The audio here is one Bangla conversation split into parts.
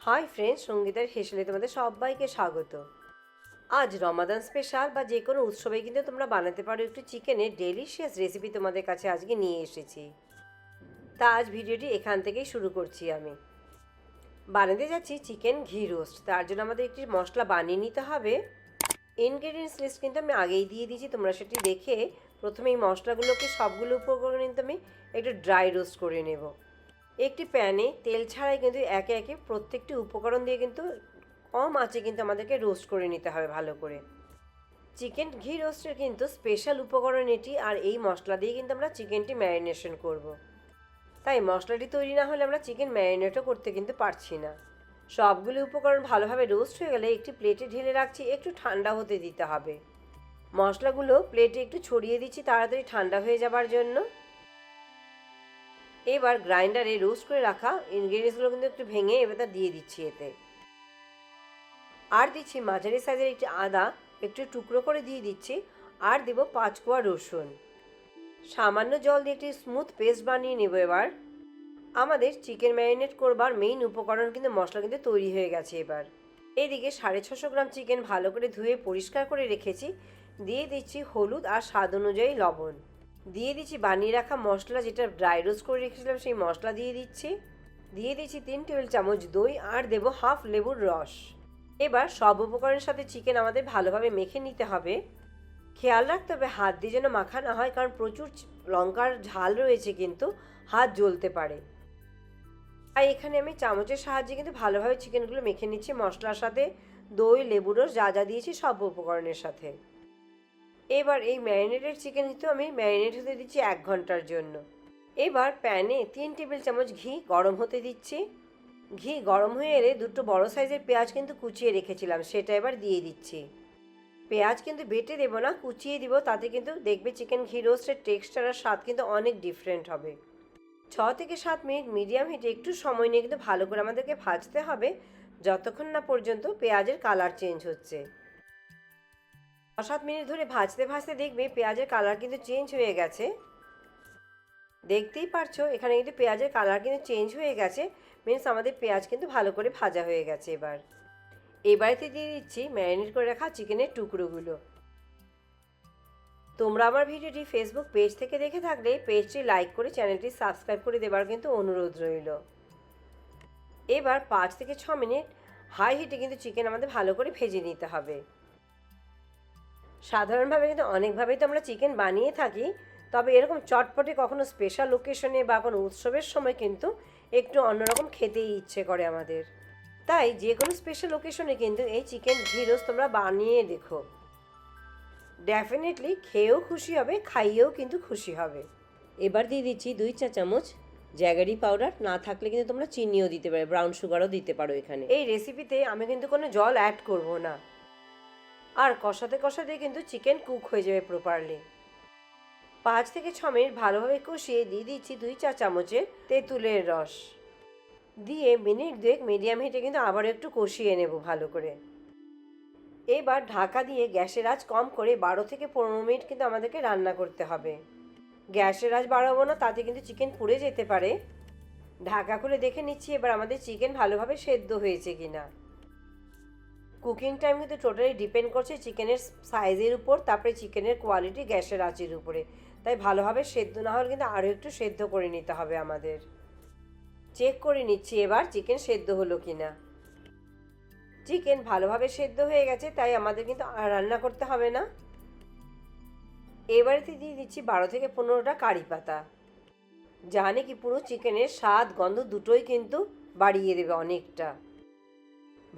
হাই ফ্রেন্ডস সঙ্গীতের হেসেলে তোমাদের সবাইকে স্বাগত। আজ রমাদান স্পেশাল বা যে কোনো উৎসবে কিন্তু তোমরা বানাতে পারো একটু চিকেনের ডেলিশিয়াস রেসিপি তোমাদের কাছে আজকে নিয়ে এসেছি। তা আজ ভিডিওটি এখান থেকেই শুরু করছি আমি। বানাতে যাচ্ছি চিকেন ঘি রোস্ট তার জন্য আমাদের একটি মশলা বানিয়ে নিতে হবে। ইনগ্রেডিয়েন্টস লিস্ট কিন্তু আমি আগেই দিয়ে দিয়েছি, তোমরা সেটি দেখে প্রথমে এই মশলাগুলোকে সবগুলো উপকরণ কিন্তু আমি একটু ড্রাই রোস্ট করে নেব। একটি প্যানে তেল ছাড়াই কিন্তু একে একে প্রত্যেকটি উপকরণ দিয়ে কিন্তু কম আঁচে কিন্তু আমাদেরকে রোস্ট করে নিতে হবে ভালো করে। চিকেন ঘি রোস্টের কিন্তু স্পেশাল উপকরণ এটি আর এই মশলা দিয়ে কিন্তু আমরা চিকেনটি ম্যারিনেশন করব। তাই মশলাটি তৈরি না হলে আমরা চিকেন ম্যারিনেটও করতে কিন্তু পারছি না। সবগুলো উপকরণ ভালোভাবে রোস্ট হয়ে গেলে একটি প্লেটে ঢেলে রাখছি, একটু ঠান্ডা হতে দিতে হবে। মশলাগুলো প্লেটে একটু ছড়িয়ে দিচ্ছি, তাড়াতাড়ি ঠান্ডা হয়ে যাবার জন্য। এবার গ্রাইন্ডারে রোস্ট করে রাখা ইনগ্রিডিয়েন্টসগুলো কিন্তু একটু ভেঙে এবার তা দিয়ে দিচ্ছি এতে। আর দিচ্ছি মাঝারি সাইজের একটি আদা, একটু টুকরো করে দিয়ে দিচ্ছি, আর দেবো পাঁচ কোয়া রসুন। সামান্য জল দিয়ে একটি স্মুথ পেস্ট বানিয়ে নেব এবার। আমাদের চিকেন ম্যারিনেট করবার মেইন উপকরণ কিন্তু মশলা কিন্তু তৈরি হয়ে গেছে এবার। এদিকে সাড়ে ছশো গ্রাম চিকেন ভালো করে ধুয়ে পরিষ্কার করে রেখেছি। দিয়ে দিচ্ছি হলুদ আর স্বাদ অনুযায়ী লবণ। দিয়ে দিচ্ছি বানিয়ে রাখা মশলা, যেটা ড্রাই রোস্ট করে রেখেছিলাম, সেই মশলা দিয়ে দিচ্ছি। দিয়ে দিচ্ছি তিন টেবিল চামচ দই আর দেবো হাফ লেবুর রস। এবার সব উপকরণের সাথে চিকেন আমাদের ভালোভাবে মেখে নিতে হবে। খেয়াল রাখতে হবে হাত দিয়ে যেন মাখা না হয়, কারণ প্রচুর লঙ্কার ঝাল রয়েছে কিন্তু হাত জ্বলতে পারে। আর এখানে আমি চামচের সাহায্যে কিন্তু ভালোভাবে চিকেনগুলো মেখে নিচ্ছি মশলার সাথে। দই, লেবুর রস যা যা দিয়েছি সব উপকরণের সাথে। এবার এই ম্যারিনেটেড চিকেন কিন্তু আমি ম্যারিনেট হতে দিচ্ছি এক ঘণ্টার জন্য। এবার প্যানে তিন টেবিল চামচ ঘি গরম হতে দিচ্ছি। ঘি গরম হয়ে এলে দুটো বড় সাইজের পেঁয়াজ কিন্তু কুচিয়ে রেখেছিলাম, সেটা এবার দিয়ে দিচ্ছি। পেঁয়াজ কিন্তু বেটে দেবো না, কুচিয়ে দিব, তাতে কিন্তু দেখবে চিকেন ঘি রোস্টের টেক্সচার আর স্বাদ কিন্তু অনেক ডিফারেন্ট হবে। ছ থেকে সাত মিনিট মিডিয়াম হিটে একটু সময় নিয়ে কিন্তু ভালো করে আমাদেরকে ভাজতে হবে, যতক্ষণ না পর্যন্ত পেঁয়াজের কালার চেঞ্জ হচ্ছে। সাত মিনিট ধরে ভাজতে ভাজতে দেখবে পেঁয়াজের কালার কিন্তু চেঞ্জ হয়ে গেছে। দেখতেই পারছ, এখানে কিন্তু পেঁয়াজের কালার কিন্তু চেঞ্জ হয়ে গেছে। মিনস আমাদের পেঁয়াজ কিন্তু ভালো করে ভাজা হয়ে গেছে এবার। এবারেতে দিয়ে দিচ্ছি ম্যারিনেট করে রাখা চিকেনের টুকরোগুলো। তোমরা আমার ভিডিওটি ফেসবুক পেজ থেকে দেখে থাকলে পেজটি লাইক করে চ্যানেলটি সাবস্ক্রাইব করে দেবার কিন্তু অনুরোধ রইল। এবার পাঁচ থেকে ছ মিনিট হাই হিটে কিন্তু চিকেন আমাদের ভালো করে ভেজে নিতে হবে। সাধারণভাবে কিন্তু অনেকভাবেই তো আমরা চিকেন বানিয়ে থাকি, তবে এরকম চটপটে কখনো স্পেশাল ওকেশনে বা কোনো উৎসবের সময় কিন্তু একটু অন্যরকম খেতেই ইচ্ছে করে আমাদের। তাই যে কোনো স্পেশাল ওকেশনে কিন্তু এই চিকেন ঘি রোস্ট তোমরা বানিয়ে দেখো। ডেফিনেটলি খেয়েও খুশি হবে, খাইয়েও কিন্তু খুশি হবে। এবার দিয়ে দিচ্ছি দুই চা চামচ জ্যাগারি পাউডার না থাকলে কিন্তু তোমরা চিনিও দিতে পারো ব্রাউন সুগারও দিতে পারো এখানে। এই রেসিপিতে আমি কিন্তু কোনো জল অ্যাড করব না। আর কষাতে কষাতে কিন্তু চিকেন কুক হয়ে যাবে প্রপারলি পাঁচ থেকে ছ মিনিট ভালোভাবে কষিয়ে দিয়ে দিচ্ছি দুই চা চামচের তেঁতুলের রস। দিয়ে মিনিট দুয়েক মিডিয়াম হিটে কিন্তু আবার একটু কষিয়ে নেব ভালো করে। এবার ঢাকা দিয়ে গ্যাসের আঁচ কম করে বারো থেকে পনেরো মিনিট কিন্তু আমাদেরকে রান্না করতে হবে। গ্যাসের আঁচ বাড়াবো না, তাতে কিন্তু চিকেন পুড়ে যেতে পারে। ঢাকা খুলে দেখে নিচ্ছি এবার আমাদের চিকেন ভালোভাবে সেদ্ধ হয়েছে কিনা। কুকিং টাইম কিন্তু টোটালি ডিপেন্ড করছে চিকেনের সাইজের উপর, তারপরে চিকেনের কোয়ালিটি গ্যাসের আঁচের উপরে। তাই ভালোভাবে সেদ্ধ না হলে কিন্তু আরও একটু সেদ্ধ করে নিতে হবে আমাদের। চেক করে নিচ্ছি এবার চিকেন সেদ্ধ হলো কি না চিকেন ভালোভাবে সেদ্ধ হয়ে গেছে, তাই আমাদের কিন্তু রান্না করতে হবে না। এবারেতে দিয়ে দিচ্ছি বারো থেকে পনেরোটা কারি পাতা। যা নাকি পুরো চিকেনের স্বাদ, গন্ধ দুটোই কিন্তু বাড়িয়ে দেবে অনেকটা।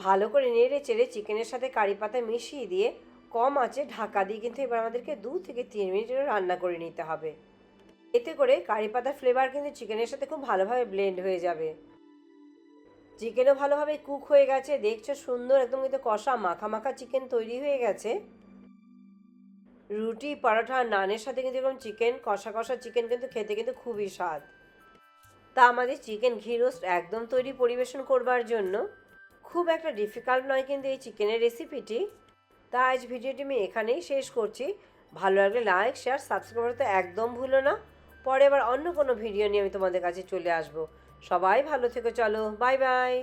ভালো করে নেড়ে চেড়ে চিকেনের সাথে কারি পাতা মিশিয়ে দিয়ে কম আঁচে ঢাকা দিয়ে কিন্তু এবার আমাদেরকে দু থেকে তিন মিনিটের রান্না করে নিতে হবে। এতে করে কারি পাতার ফ্লেভার কিন্তু চিকেনের সাথে খুব ভালোভাবে ব্লেন্ড হয়ে যাবে। চিকেনও ভালোভাবে কুক হয়ে গেছে, দেখছ সুন্দর একদম কিন্তু কষা মাখা মাখা চিকেন তৈরি হয়ে গেছে। রুটি, পরোটা নানের সাথে কিন্তু এরকম চিকেন, কষা কষা চিকেন কিন্তু খেতে কিন্তু খুবই স্বাদ। তা আমাদের চিকেন ঘি রোস্ট একদম তৈরি পরিবেশন করবার জন্য খুব একটা ডিফিকাল্ট নয় কিন্তু এই চিকেনের রেসিপিটি তা আজ ভিডিওটি আমি এখানেই শেষ করছি। ভালো লাগলে লাইক শেয়ার সাবস্ক্রাইব করতে একদম ভুলো না। পরে আবার অন্য কোনো ভিডিও নিয়ে আমি তোমাদের কাছে চলে আসব। সবাই ভালো থেকো, চলো বাই বাই